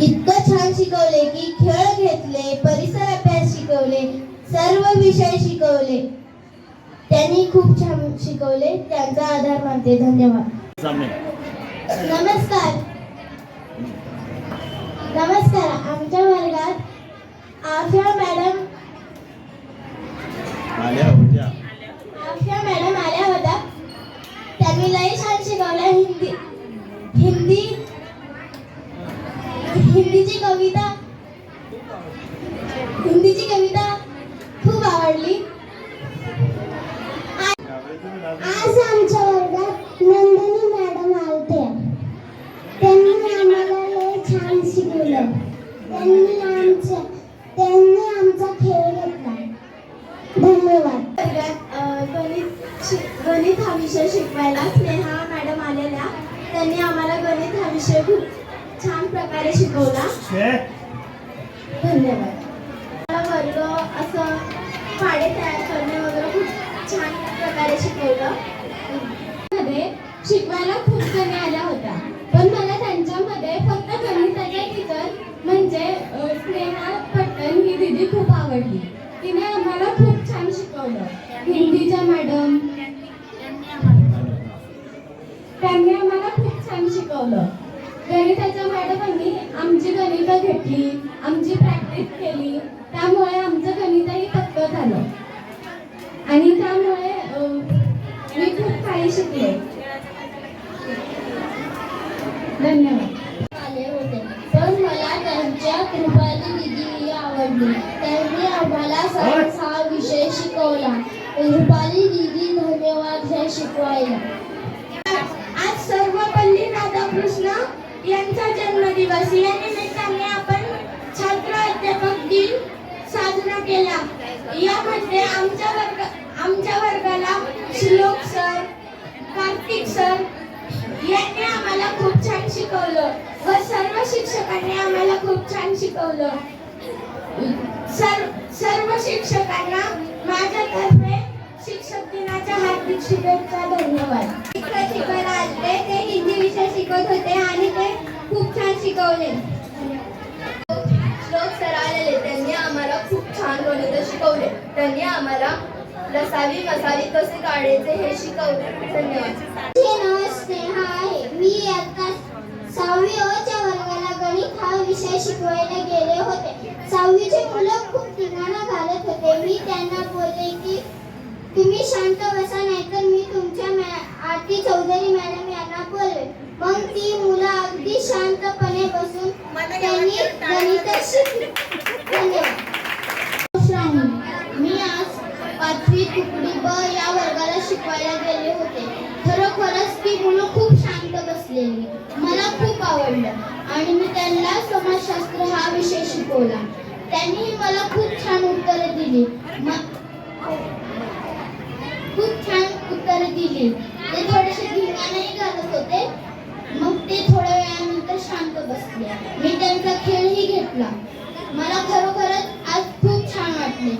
इतकं छान शिकवले की खेळ घेतले परिसर अभ्यास शिकवले सर्व विषय शिकवले. त्यांनी खूप छान शिकवले. त्यांचा आधार मानते. धन्यवाद. नमस्कार. नमस्कार. आमच्या वर्गात आशा मॅडम शिकवायला खूप जणी आल्या होत्या. पण मला त्यांच्यामध्ये फक्त गणिताच्या टीचर म्हणजे स्नेहा पट्टन ही दिदी खूप आवडली. तिने आम्हाला खूप छान शिकवलं. हिंदीच्या मॅडम त्यांनी आम्हाला खूप छान शिकवलं. गणिताच्या मॅडमांनी आमची गणितं घेतली आमची प्रॅक्टिस केली. त्यामुळे आमचं गणितही पक्क झालं. आणि त्यामुळे मी खूप काही शिकले. धन्यवाद. आले होते. पण मला त्यांच्या कृपाली आवडली. त्यांनी आम्हाला सायन्स हा विषय शिकवला. रुपाली दिदी धन्यवाद हे शिकवायला. आज सर्वपल्ली राधाकृष्ण यांचा जन्मदिवस. या निमित्ताने आपण छात्र अध्यापक दिन साजरा केला. यामध्ये आमच्या वर्ग आमच्या वर्गाला श्लोक शिकवलं. व सर्व शिक्षकांनी आम्हाला खूप छान शिकवलं. सर्व सर्व शिक्षकांना माझ्यातर्फे शिक्षक दिनाच्या हार्दिक शुभेच्छा धन्यवाद. शिक्षक आले ते हिंदी विषय शिकवत होते आणि ते खूप छान शिकवले. श्लोक सर आलेले त्यांनी आम्हाला खूप छान गणित शिकवले. त्यांनी आम्हाला लसावी मसावी कसे काढायचे हे शिकवले. धन्यवाद. स्नेहा आहे मी आता सहावी अ च्या वर्गाला गणित हा विषय शिकवायला गेले होते. सहावीचे मुलं खूप धिंगाणा घालत होते. मी त्यांना बोलले की तुम्ही शांत बसा नाहीतर मी तुमच्या मॅ- आरती चौधरी मॅडम यांना बोलवे मग ती मुलं अगदी शांतपणे बसून त्यांनी गणित शिकली धन्यवाद श्रावणी मी आज पाचवी तुकडी ब या वर्गाला शिकवायला गेले होते खरोखरच ती मुलं खूप शांत बसलेली मला खूप आवडलं. आणि मी त्यांना समाजशास्त्र हा विषय शिकवला. त्यांनी मला खूप छान उत्तरे दिली. खूप छान उत्तरे दिली. ते थोडेसे धिंगाणेही घालत होते. मग ते थोड्या वेळानंतर शांत बसले. मी त्यांचा खेळही घेतला. मला खरोखरच आज खूप छान वाटले.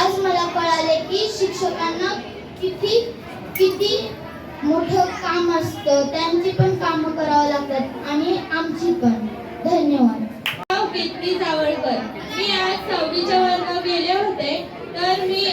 आज मला कळाले की शिक्षकांना किती किती मोठं काम असतं. त्यांची पण कामं करावं लागतात. आणि आमची पण. धन्यवाद. कीर्ती जावळकर. मी आज सहावीच्या वर्ग गेले होते. तर मी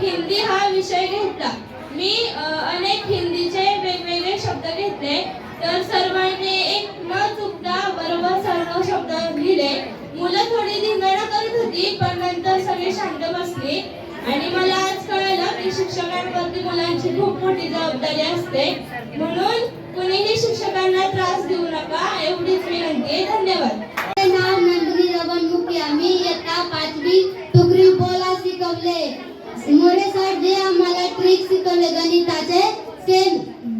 हिंदी हा विषय घेतला. मी अनेक हिंदीचे वेगवेगळे शब्द घेतले. तर सर्वांनी एक न चुकता बरोबर सर्व शब्द लिहिले. मुलं थोडी धिंगाणा करत होती पण नंतर सगळी शांत बसली. आणि मला आज कळलं की शिक्षकांवरती मुलांची खूप मोठी जबाबदारी असते. म्हणून कुणीही शिक्षकांना त्रास देऊ नका एवढीच विनंती आहे. धन्यवाद. नाव नंदिनी रमण मुखिया मी इयत्ता पाचवी तुकडी बोला शिकवले. मोरे सर जे आम्हाला ट्रिक शिकवले गणिताचे ते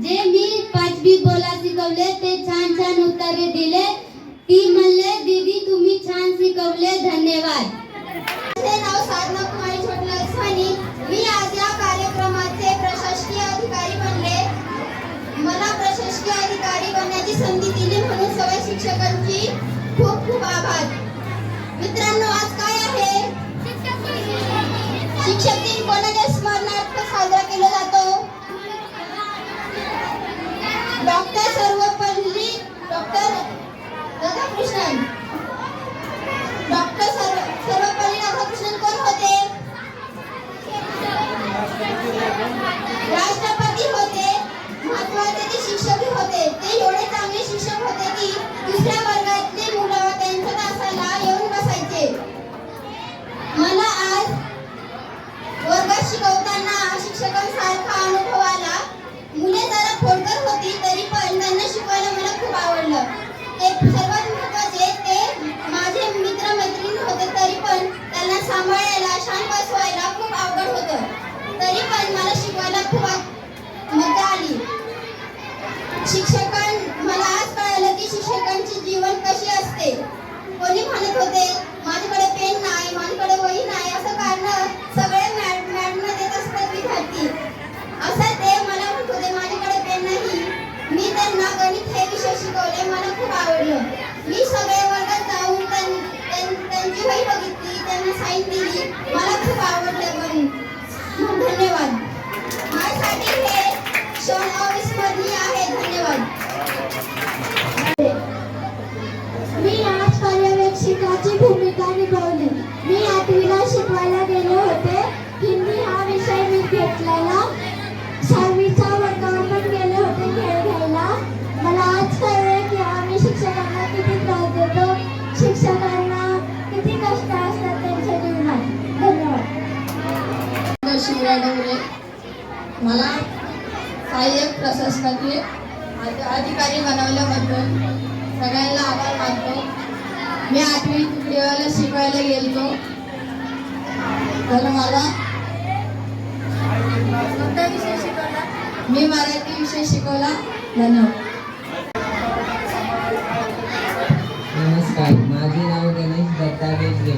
जे मी पाचवी बोला शिकवले ते छान छान उत्तरे दिले. ती म्हणले दीदी तुम्ही छान शिकवले. धन्यवाद. नाव साधना कुमारी छोटला सानी मी आज या कार्यक्रमाचे प्रशासकीय अधिकारी बनले. मला प्रशासकीय अधिकारी बनण्याची संधी दिली म्हणून सगळ्या शिक्षकांची खूप खूप आभार. मित्रांनो आज काय आहे? शिक्षक दिन कोणाच्या स्मरणार्थ साजरा केला जातो? Doctor Sarvepalli doctor Radhakrishnan. मला सहाय्यक प्रशासनाचे अधि- अधिकारी बनवल्याबद्दल सगळ्यांना आभार मानतो. मी आठवी देवाला शिकवायला गेलतो. तर मला कोणता विषय शिकवला? मी मराठी विषय शिकवला. धन्यवाद. नमस्कार. माझे नाव गणेश दत्ता बेजगे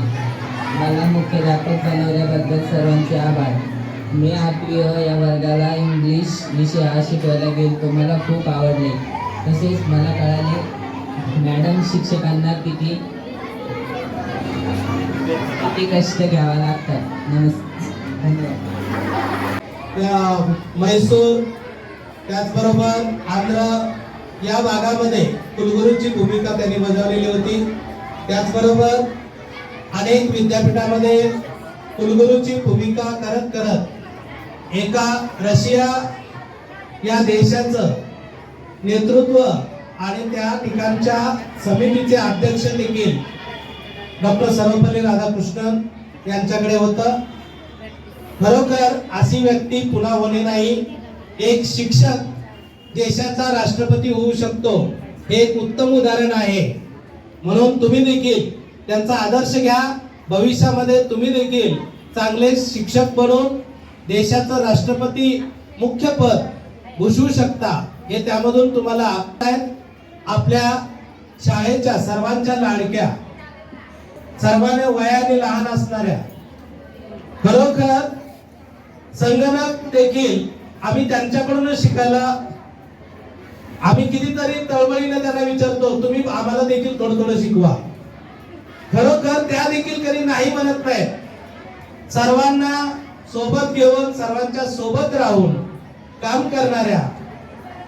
मला मुख्याध्यापक बनवल्याबद्दल सर्वांचे आभार. मी आपली अ या वर्गाला इंग्लिश विषय हा शिकवायला गेलो मला खूप आवडले. तसेच मला कळाले मॅडम शिक्षकांना किती किती कष्ट घ्यावा लागतात. नमस्कार. धन्यवाद त्या म्हैसूर त्याचबरोबर आंध्र या भागामध्ये कुलगुरूंची भूमिका त्यांनी बजावलेली होती. त्याचबरोबर अनेक विद्यापीठामध्ये कुलगुरूची भूमिका करत करत एका रशिया या देशाचं नेतृत्व आणि त्या ठिकाणच्या समितीचे अध्यक्ष देखील डॉक्टर सर्वपल्ली राधाकृष्णन यांच्याकडे होतं. खरोखर अशी व्यक्ती पुन्हा होणे नाही. एक शिक्षक देशाचा राष्ट्रपती होऊ शकतो हे एक उत्तम उदाहरण आहे. म्हणून तुम्ही देखील त्यांचा आदर्श घ्या. भविष्यामध्ये तुम्ही देखील चांगले शिक्षक बनून देशाचं राष्ट्रपती मुख्य पद भूषवू शकता हे त्यामधून तुम्हाला आपल्या शाळेच्या सर्वांच्या लाडक्या सर्वांना वयाने लहान असणाऱ्या खरोखर संगणक देखील आम्ही त्यांच्याकडूनच शिकायला आम्ही कितीतरी तळमळीने त्यांना विचारतो तुम्ही आम्हाला देखील थोडं थोडं शिकवा. खरोखर त्या देखील कधी नाही म्हणत नाहीत. सर्वांना सोबत घेऊन सर्वांच्या सोबत राहून काम करणाऱ्या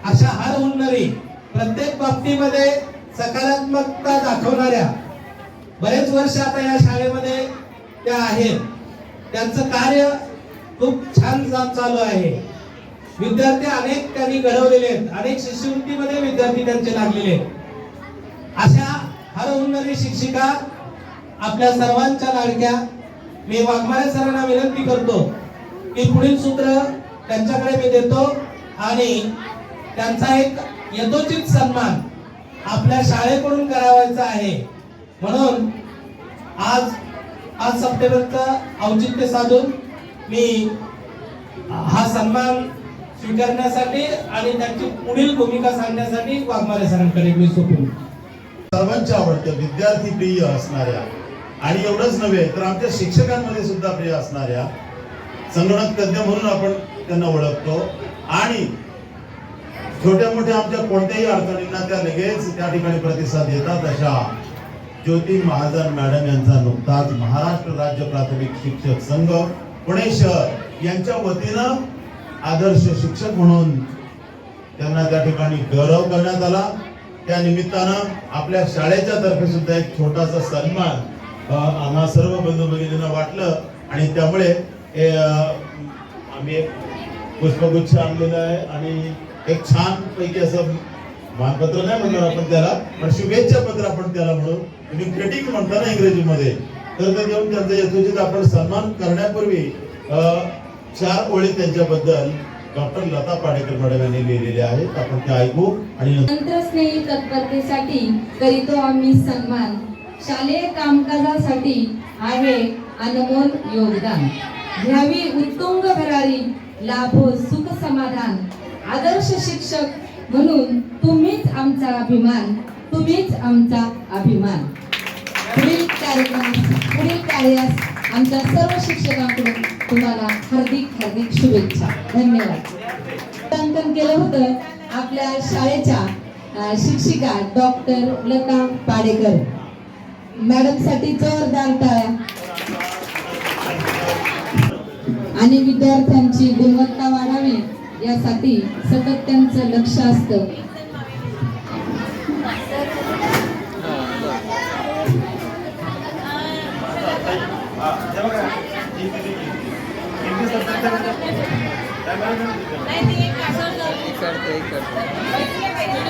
अशा हर हुन्नरी प्रत्येक बाबतीमध्ये सकारात्मकता दाखवणाऱ्या बरेच वर्ष आता या शाळेमध्ये त्या आहेत. त्यांचं कार्य खूप छान चालू आहे. विद्यार्थी अनेक त्यांनी घडवलेले आहेत. अनेक शिष्यवृत्तीमध्ये विद्यार्थी त्यांचे लागलेले आहेत. अशा हर हुन्नरी शिक्षिका आपल्या सर्वांच्या लाडक्या मी वाघमारे सरांना विनंती करतो की पुढील सूत्र त्यांच्याकडे मी देतो आणि त्यांचा एक यथोचित सन्मान आपल्या शाळेकडून करावायचा आहे. म्हणून आज आज सप्टेंबरचं औचित्य साधून मी हा सन्मान स्वीकारण्यासाठी आणि त्यांची पुढील भूमिका सांगण्यासाठी वाघमारे सरांकडे मी सोपून सर्वांच्या आवडतं विद्यार्थी प्रिय असणाऱ्या आणि एवढंच नव्हे तर आमच्या शिक्षकांमध्ये सुद्धा प्रिय असणाऱ्या संगणक तज्ज्ञ म्हणून आपण त्यांना ओळखतो. आणि छोट्या मोठ्या आमच्या कोणत्याही अडचणींना त्या लगेच त्या ठिकाणी प्रतिसाद देतात. अशा ज्योती महाजन मॅडम यांचा नुकताच महाराष्ट्र राज्य प्राथमिक शिक्षक संघ पुणे शहर यांच्या वतीनं आदर्श शिक्षक म्हणून त्यांना त्या ठिकाणी गौरव करण्यात आला. त्या निमित्तानं आपल्या शाळेच्या तर्फे सुद्धा एक छोटासा सन्मान आम्हा सर्व बंधू भगिनींना वाटलं आणि त्यामुळे आम्ही एक पुष्पगुच्छ आणलेलं आहे आणि एक छान पैकी असं मानपत्र नाही म्हणणार आपण त्याला पण शुभेच्छा पत्र आपण त्याला म्हणू. तुम्ही ग्रेटिंग म्हणता ना इंग्रजीमध्ये. तर ते घेऊन त्यांचा यथोचित आपण सन्मान करण्यापूर्वी चार ओळी त्यांच्याबद्दल डॉक्टर लता पाडेकर मॅडम यांनी लिहिलेले आहेत. आपण ते ऐकू आणि तंत्रस्नेही तत्परतेसाठी करीतो आम्ही सन्मान. शालेय कामकाजासाठी आहे अनमोल योगदान. घ्यावी उत्तुंग भरारी लाभो सुख समाधान. आदर्श शिक्षक म्हणून तुम्हीच आमचा अभिमान तुम्हीच आमचा अभिमान. पुढील कार्यक्रमास पुढील कार्यास आमच्या सर्व शिक्षकांकडून तुम्हाला हार्दिक हार्दिक शुभेच्छा. धन्यवाद. मूल्यांकन केलं होतं आपल्या शाळेच्या शिक्षिका डॉक्टर लता पाडेकर. मॅडमसाठी जोरदार टाळ्या आणि विद्यार्थ्यांची गुणवत्ता वाढावी यासाठी सतत त्यांचं लक्ष असतं. करते करते.